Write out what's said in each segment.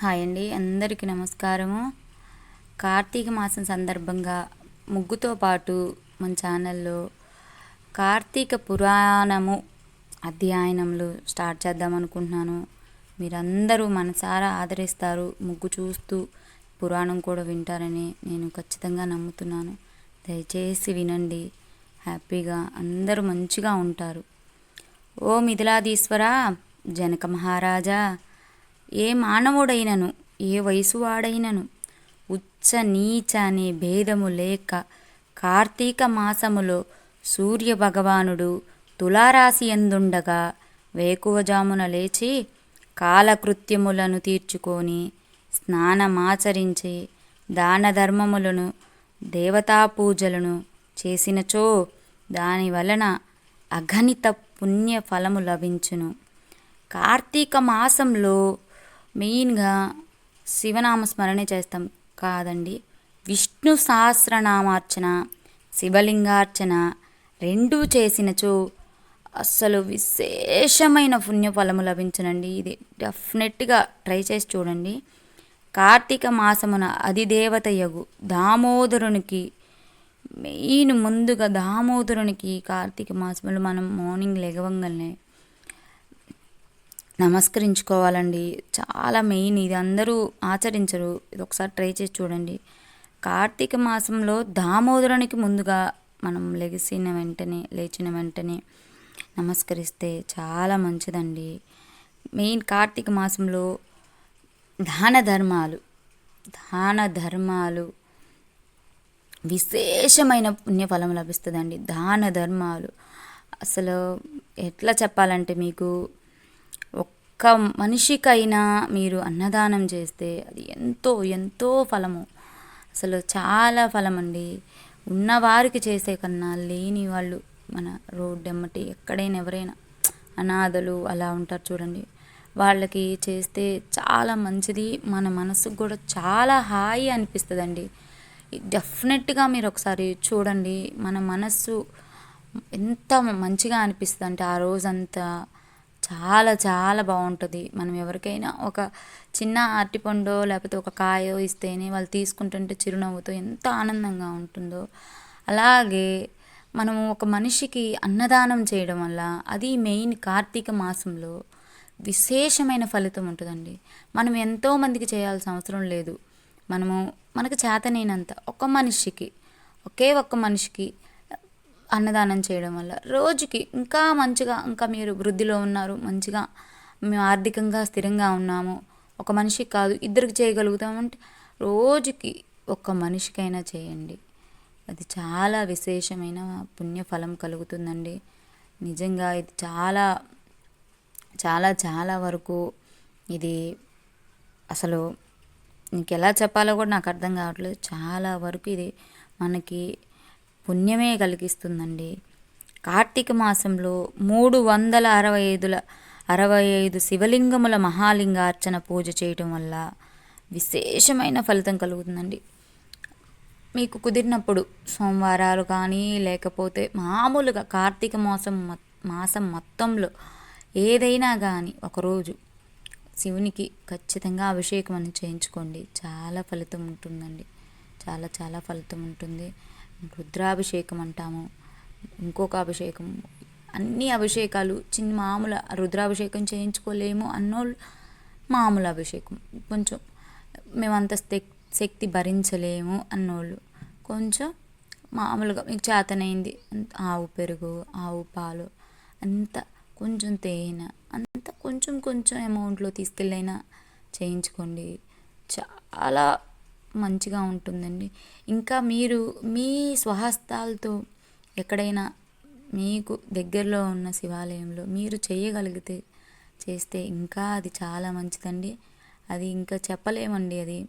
Hi అండి అందరికీ నమస్కారము. కార్తీక మాసం సందర్భంగా ముగ్గుతో పాటు మన ఛానల్లో కార్తీక పురాణము అధ్యయనములు స్టార్ట్ చేద్దాం అనుకుంటున్నాను. మీరందరూ మనసారా ఆదరిస్తారు ముగ్గు చూస్తూ పురాణం కూడా వింటారని నేను ఖచ్చితంగా నమ్ముతున్నాను. దయచేసి వినండి హ్యాపీగా అందరూ మంచిగా ఉంటారు. ఓ మిథిలాదీశ్వర జనక మహారాజా ఏ మానవుడైనను ఏ వయసు వాడైనను ఉచ్చ నీచ అనే భేదము లేక కార్తీక మాసములో సూర్య భగవానుడు తులారాశి ఎందుండగా వేకువజామున లేచి కాలకృత్యములను తీర్చుకొని స్నానమాచరించి దాన ధర్మములను దేవతా పూజలను చేసినచో దాని వలన అగణిత పుణ్య ఫలము లభించును. కార్తీక మాసంలో మెయిన్గా శివనామస్మరణ చేస్తాం కాదండి. విష్ణు సహస్రనామార్చన శివలింగార్చన రెండూ చేసినచో అస్సలు విశేషమైన పుణ్యఫలము లభించనండి. ఇది డెఫినెట్గా ట్రై చేసి చూడండి. కార్తీక మాసమున అధిదేవతయగు దామోదరునికి మెయిన్ ముందుగా దామోదరునికి కార్తీక మాసంలో మనం మార్నింగ్ లెగవంగానే నమస్కరించుకోవాలండి. చాలా మెయిన్ ఇది. అందరూ ఆచరించరు. ఇది ఒకసారి ట్రై చేసి చూడండి. కార్తీక మాసంలో దామోదరునికి ముందుగా మనం లెగిసిన వెంటనే లేచిన వెంటనే నమస్కరిస్తే చాలా మంచిదండి. మెయిన్ కార్తీక మాసంలో దాన ధర్మాలు దాన ధర్మాలు విశేషమైన పుణ్యఫలం లభిస్తుందండి. దాన ధర్మాలు. అసలు ఎట్లా చెప్పాలంటే మీకు ఒక్క మనిషికైనా మీరు అన్నదానం చేస్తే అది ఎంతో ఎంతో ఫలము. అసలు చాలా ఫలం అండి ఉన్నవారికి చేసే కన్నా లేని వాళ్ళు మన రోడ్డు ఎమ్మటి ఎక్కడైనా ఎవరైనా అనాథలు అలా ఉంటారు చూడండి. వాళ్ళకి చేస్తే చాలా మంచిది. మన మనసుకు కూడా చాలా హాయి అనిపిస్తుందండి. డెఫినెట్గా మీరు ఒకసారి చూడండి. మన మనస్సు ఎంత మంచిగా అనిపిస్తుంది అంటే ఆ రోజంతా చాలా చాలా బాగుంటుంది. మనం ఎవరికైనా ఒక చిన్న అరటిపండు లేకపోతే ఒక కాయో ఇస్తేనే వాళ్ళు తీసుకుంటుంటే చిరునవ్వుతో ఎంత ఆనందంగా ఉంటుందో. అలాగే మనము ఒక మనిషికి అన్నదానం చేయడం వల్ల అది మెయిన్ కార్తీక మాసంలో విశేషమైన ఫలితం ఉంటుందండి. మనం ఎంతోమందికి చేయాల్సిన అవసరం లేదు. మనము మనకు చేతనైనంత ఒక మనిషికి ఒకే ఒక్క మనిషికి అన్నదానం చేయడం వల్ల రోజుకి ఇంకా మంచిగా ఇంకా మీరు వృద్ధిలో ఉన్నారు మంచిగా మేము ఆర్థికంగా స్థిరంగా ఉన్నాము. ఒక మనిషికి కాదు ఇద్దరికి చేయగలుగుతామంటే రోజుకి ఒక మనిషికైనా చేయండి. అది చాలా విశేషమైన పుణ్యఫలం కలుగుతుందండి. నిజంగా ఇది చాలా చాలా చాలా వరకు ఇది అసలు నీకు ఎలా చెప్పాలో కూడా నాకు అర్థం కావట్లేదు. చాలా వరకు ఇది మనకి పుణ్యమే కలిగిస్తుందండి. కార్తీక మాసంలో మూడు వందల అరవై ఐదుల అరవై ఐదు శివలింగముల మహాలింగార్చన పూజ చేయటం వల్ల విశేషమైన ఫలితం కలుగుతుందండి. మీకు కుదిరినప్పుడు సోమవారాలు కానీ లేకపోతే మామూలుగా కార్తీక మాసం మాసం మొత్తంలో ఏదైనా కానీ ఒకరోజు శివునికి ఖచ్చితంగా అభిషేకం అని చేయించుకోండి. చాలా ఫలితం ఉంటుందండి. చాలా చాలా ఫలితం ఉంటుంది. రుద్రాభిషేకం అంటాము. ఇంకొక అభిషేకం అన్ని అభిషేకాలు చిన్న మామూలు రుద్రాభిషేకం చేయించుకోలేము అన్నోళ్ళు మామూలు అభిషేకం. కొంచెం మేమంత శక్తి భరించలేము అన్నోళ్ళు. కొంచెం మామూలుగా మీకు చేతనైంది ఆవు పెరుగు ఆవు పాలు అంత కొంచెం తేనె అంత కొంచెం కొంచెం అమౌంట్లో తీసుకెళ్ళైనా చేయించుకోండి. చాలా మంచిగా ఉంటుందండి. ఇంకా మీరు మీ స్వహస్తాలతో ఎక్కడైనా మీకు దగ్గరలో ఉన్న శివాలయంలో మీరు చేయగలిగితే చేస్తే ఇంకా అది చాలా మంచిదండి. అది ఇంకా చెప్పలేమండి అది.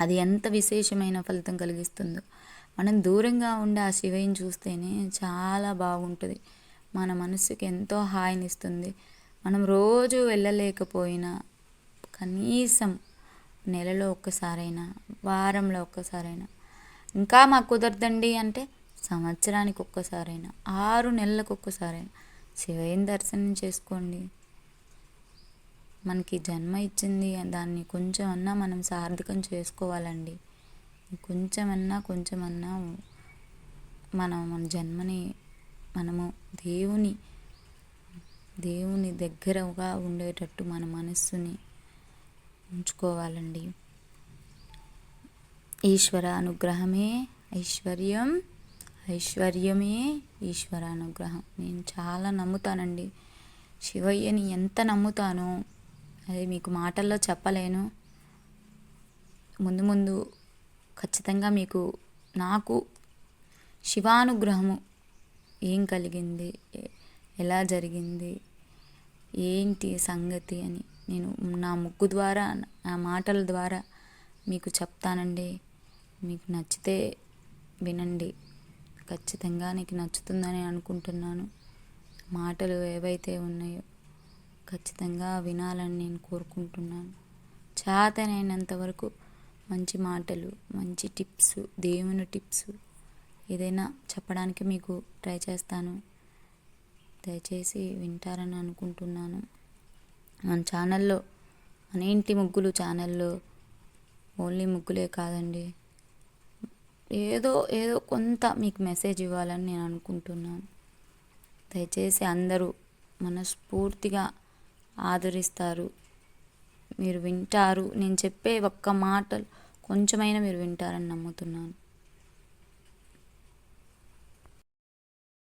అది ఎంత విశేషమైన ఫలితం కలిగిస్తుందో. మనం దూరంగా ఉండే ఆ శివయ్యని చూస్తేనే చాలా బాగుంటుంది. మన మనసుకి ఎంతో హాయినిస్తుంది. మనం రోజు వెళ్ళలేకపోయినా కనీసం నెలలో ఒక్కసారైనా వారంలో ఒక్కసారైనా. ఇంకా మాకు కుదరదండి అంటే సంవత్సరానికి ఒక్కసారైనా ఆరు నెలలకు ఒక్కసారైనా. శివయ్యని దర్శనం చేసుకోండి. మనకి జన్మ ఇచ్చింది దాన్ని కొంచెం అన్నా మనం సార్థకం చేసుకోవాలండి. కొంచెమన్నా కొంచెమన్నా మనం మన జన్మని మనము దేవుని దేవుని దగ్గరగా ఉండేటట్టు మన మనస్సుని ఉంచుకోవాలండి. ఈశ్వర అనుగ్రహమే ఐశ్వర్యం ఐశ్వర్యమే ఈశ్వర అనుగ్రహం. నేను చాలా నమ్ముతానండి. శివయ్యని ఎంత నమ్ముతానో అది మీకు మాటల్లో చెప్పలేను. ముందు ముందు ఖచ్చితంగా మీకు నాకు శివానుగ్రహము ఏం కలిగింది ఎలా జరిగింది ఏంటి సంగతి అని నేను నా ముగ్గు ద్వారా నా మాటల ద్వారా మీకు చెప్తానండి. మీకు నచ్చితే వినండి. ఖచ్చితంగా నీకు నచ్చుతుందని అనుకుంటున్నాను. మాటలు ఏవైతే ఉన్నాయో ఖచ్చితంగా వినాలని నేను కోరుకుంటున్నాను. చేతనైనంత వరకు మంచి మాటలు మంచి టిప్స్ దేవుని టిప్స్ ఏదైనా చెప్పడానికి మీకు ట్రై చేస్తాను. దయచేసి వింటారని అనుకుంటున్నాను. మన ఛానల్లో మన ఇంటి ముగ్గులు ఛానల్లో ఓన్లీ ముగ్గులే కాదండి. ఏదో ఏదో కొంత మీకు మెసేజ్ ఇవ్వాలని నేను అనుకుంటున్నాను. దయచేసి అందరూ మనస్ఫూర్తిగా ఆదరిస్తారు. మీరు వింటారు. నేను చెప్పే ఒక్క మాటలు కొంచెమైనా మీరు వింటారని నమ్ముతున్నాను.